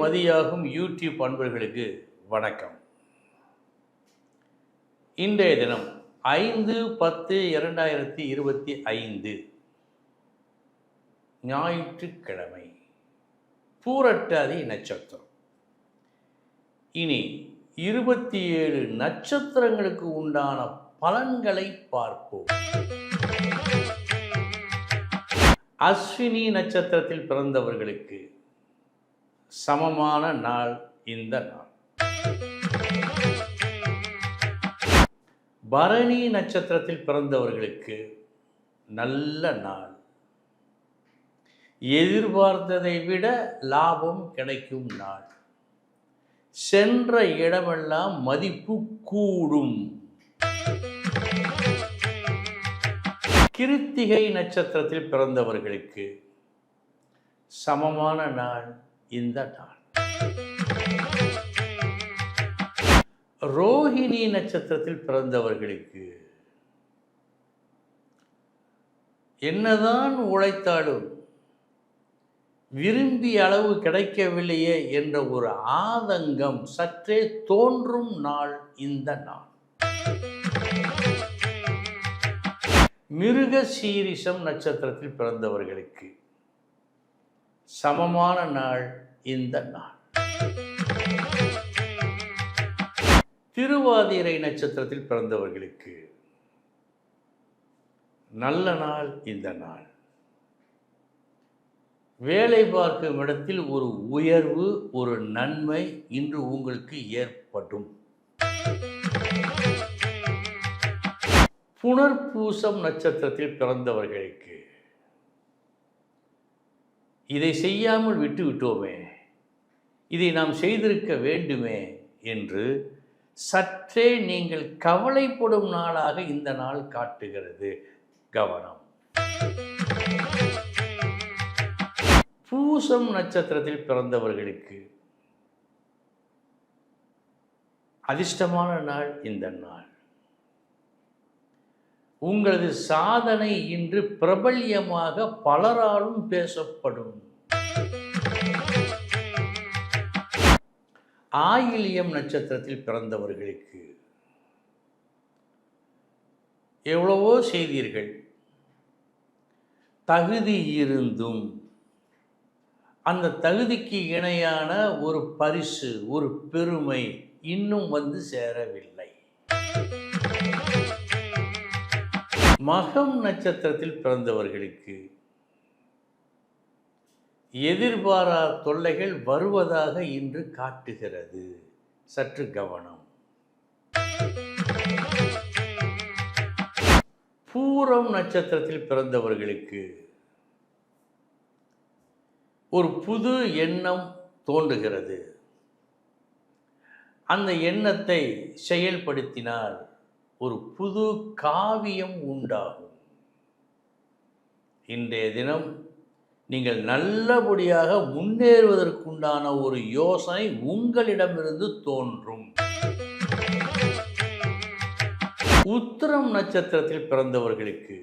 மதியாகும் YouTube அன்பர்களுக்கு வணக்கம். இன்றைய தினம் ஐந்து பத்து இரண்டாயிரத்தி இருபத்தி ஐந்து ஞாயிற்றுக்கிழமை பூரட்டாதி நட்சத்திரம். இனி இருபத்தி ஏழு நட்சத்திரங்களுக்கு உண்டான பலன்களை பார்ப்போம். அஸ்வினி நட்சத்திரத்தில் பிறந்தவர்களுக்கு சமமான நாள் இந்த நாள். பரணி நட்சத்திரத்தில் பிறந்தவர்களுக்கு நல்ல நாள். எதிர்பார்த்ததை விட லாபம் கிடைக்கும் நாள். சென்ற இடமெல்லாம் மதிப்பு கூடும். கிருத்திகை நட்சத்திரத்தில் பிறந்தவர்களுக்கு சமமான நாள் இந்த நாள். ரோஹிணி நட்சத்திரத்தில் பிறந்தவர்களுக்கு என்னதான் உழைத்தாலும் விரும்பிய அளவு கிடைக்கவில்லையே என்ற ஒரு ஆதங்கம் சற்றே தோன்றும் நாள் இந்த நாள். மிருக சீரிசம் நட்சத்திரத்தில் பிறந்தவர்களுக்கு சமமான நாள் இந்த நாள். திருவாதிரை நட்சத்திரத்தில் பிறந்தவர்களுக்கு நல்ல நாள் இந்த நாள். வேலை பார்க்கும் இடத்தில் ஒரு உயர்வு ஒரு நன்மை இன்று உங்களுக்கு ஏற்படும். புனர்பூசம் நட்சத்திரத்தில் பிறந்தவர்களுக்கு இதை செய்யாமல் விட்டு விட்டோமே. இதை நாம் செய்திருக்க வேண்டுமே என்று சற்றே நீங்கள் கவலைப்படும் நாளாக இந்த நாள் காட்டுகிறது. கவனம். பூசம் நட்சத்திரத்தில் பிறந்தவர்களுக்கு அதிர்ஷ்டமான நாள் இந்த நாள். உங்களது சாதனை இன்று பிரபல்யமாக பலராலும் பேசப்படும். ஆயிலியம் நட்சத்திரத்தில் பிறந்தவர்களுக்கு எவ்வளவோ செய்தீர்கள். தகுதி இருந்தும் அந்த தகுதிக்கு இணையான ஒரு பரிசு ஒரு பெருமை இன்னும் வந்து சேரவில்லை. மகம் நட்சத்திரத்தில் பிறந்தவர்களுக்கு எதிர்பாரா தொல்லைகள் வருவதாக இன்று காட்டுகிறது. சற்று கவனம். பூரம் நட்சத்திரத்தில் பிறந்தவர்களுக்கு ஒரு புது எண்ணம் தோன்றுகிறது. அந்த எண்ணத்தை செயல்படுத்தினால் ஒரு புது காவியம் உண்டாகும். இன்றைய தினம் நீங்கள் நல்லபடியாக முன்னேறுவதற்குண்டான ஒரு யோசனை உங்களிடமிருந்து தோன்றும். உத்திரம் நட்சத்திரத்தில் பிறந்தவர்களுக்கு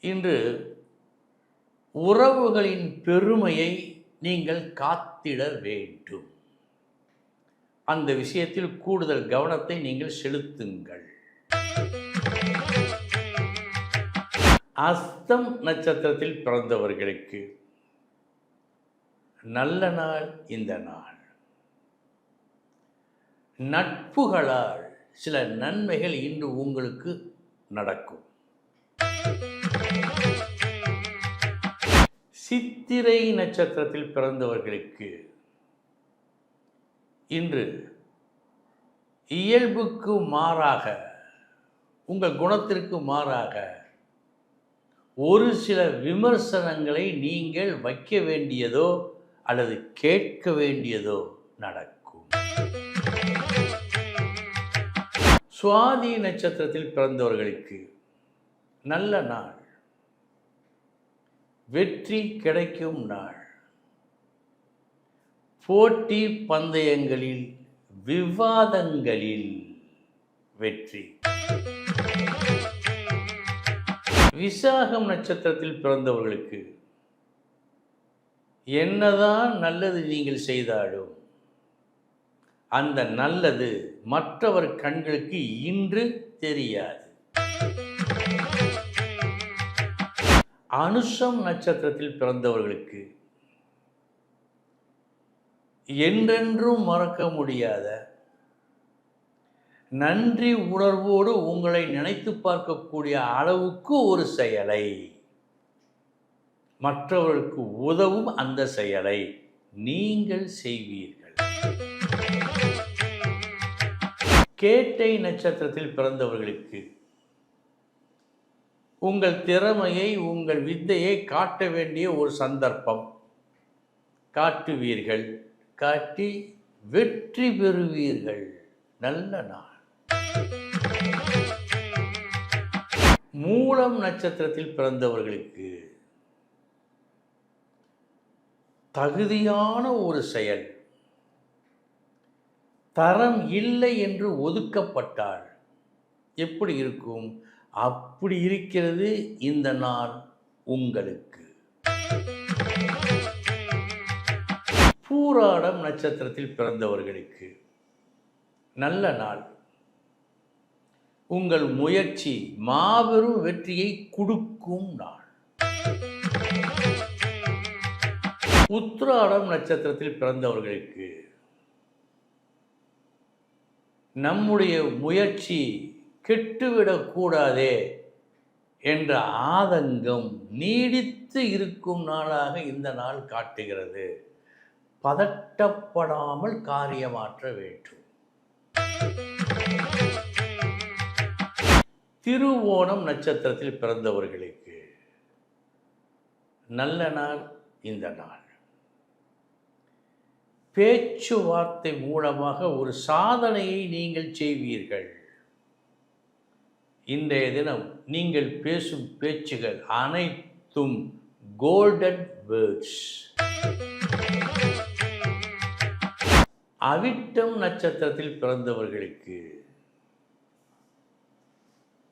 இன்று உறவுகளின் பெருமையை நீங்கள் காத்திட வேண்டும். அந்த விஷயத்தில் கூடுதல் கவனத்தை நீங்கள் செலுத்துங்கள். அஸ்தம் நட்சத்திரத்தில் பிறந்தவர்களுக்கு நல்ல நாள் இந்த நாள். நட்புகளால் சில நன்மைகள் இன்று உங்களுக்கு நடக்கும். சித்திரை நட்சத்திரத்தில் பிறந்தவர்களுக்கு இன்று இயல்புக்கு மாறாக உங்கள் குணத்திற்கு மாறாக ஒரு சில விமர்சனங்களை நீங்கள் வைக்க வேண்டியதோ அல்லது கேட்க வேண்டியதோ நடக்கும். சுவாதி நட்சத்திரத்தில் பிறந்தவர்களுக்கு நல்ல நாள். வெற்றி கிடைக்கும் நாள். போட்டி பந்தயங்களில் விவாதங்களில் வெற்றி. விசாகம் நட்சத்திரத்தில் பிறந்தவர்களுக்கு என்னதான் நல்லது நீங்கள் செய்தாலும் அந்த நல்லது மற்றவர் கண்களுக்கு இன்று தெரியாது. அனுஷம் நட்சத்திரத்தில் பிறந்தவர்களுக்கு என்றென்றும் மறக்க முடியாத நன்றி உணர்வோடு உங்களை நினைத்து பார்க்கக்கூடிய அளவுக்கு ஒரு செயலை. மற்றவர்களுக்கு உதவும் அந்த செயலை நீங்கள் செய்வீர்கள். கேட்டை நட்சத்திரத்தில் பிறந்தவர்களுக்கு உங்கள் திறமையை உங்கள் வித்தையை காட்ட வேண்டிய ஒரு சந்தர்ப்பம் காட்டுவீர்கள். காட்டி வெற்றி பெறுவீர்கள். நல்ல நாள். மூலம் நட்சத்திரத்தில் பிறந்தவர்களுக்கு தகுதியான ஒரு செயல். தரம் இல்லை என்று ஒதுக்கப்பட்டால் எப்படி இருக்கும்? அப்படி இருக்கிறது இந்த நாள் உங்களுக்கு. பூராடம் நட்சத்திரத்தில் பிறந்தவர்களுக்கு நல்ல நாள். உங்கள் முயற்சி மாபெரும் வெற்றியை கொடுக்கும் நாள். உத்ராடம் நட்சத்திரத்தில் பிறந்தவர்களுக்கு நம்முடைய முயற்சி கெட்டுவிடக்கூடாதே என்ற ஆதங்கம் நீடித்து இருக்கும் நாளாக இந்த நாள் காட்டுகிறது. பதட்டப்படாமல் காரியமாற்ற வேண்டும். திருவோணம் நட்சத்திரத்தில் பிறந்தவர்களுக்கு நல்ல நாள் இந்த நாள். பேச்சுவார்த்தை மூலமாக ஒரு சாதனையை நீங்கள் செய்வீர்கள். இன்றைய தினம் நீங்கள் பேசும் பேச்சுகள் அனைத்தும் கோல்டன் வேர்ட்ஸ் அவிட்டம் நட்சத்திரத்தில் பிறந்தவர்களுக்கு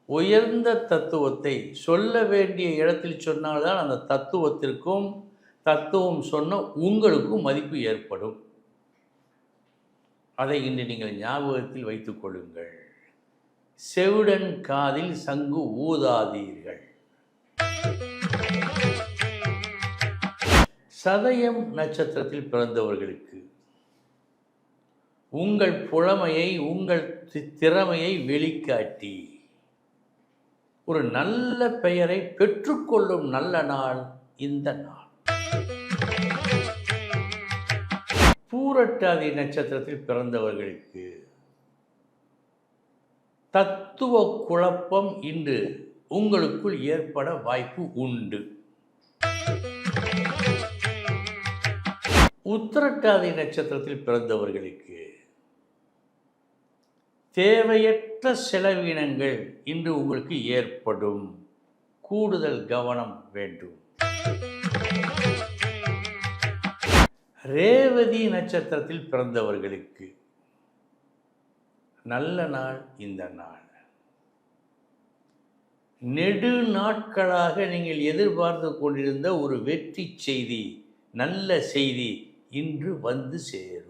உயர்ந்த தத்துவத்தை சொல்ல வேண்டிய இடத்தில் சொன்னால்தான் அந்த தத்துவத்திற்கும் தத்துவம் சொன்ன உங்களுக்கும் மதிப்பு ஏற்படும். அதை இன்று நீங்கள் ஞாபகத்தில் வைத்துக் கொள்ளுங்கள். செவிடன் காதில் சங்கு ஊதாதீர்கள். சதயம் நட்சத்திரத்தில் பிறந்தவர்களுக்கு உங்கள் புலமையை உங்கள் திறமையை வெளிக்காட்டி. ஒரு நல்ல பெயரை பெற்றுக்கொள்ளும் நல்ல நாள் இந்த நாள். பூரட்டாதி நட்சத்திரத்தில் பிறந்தவர்களுக்கு தத்துவ குழப்பம் இன்று உங்களுக்குள் ஏற்பட வாய்ப்பு உண்டு. உத்திரட்டாதி நட்சத்திரத்தில் பிறந்தவர்களுக்கு தேவையற்ற செலவினங்கள் இன்று உங்களுக்கு ஏற்படும். கூடுதல் கவனம் வேண்டும். ரேவதி நட்சத்திரத்தில் பிறந்தவர்களுக்கு நல்ல நாள் இந்த நாள். நெடு நாட்களாக நீங்கள் எதிர்பார்த்து கொண்டிருந்த ஒரு வெற்றி செய்தி நல்ல செய்தி இன்று வந்து சேரும்.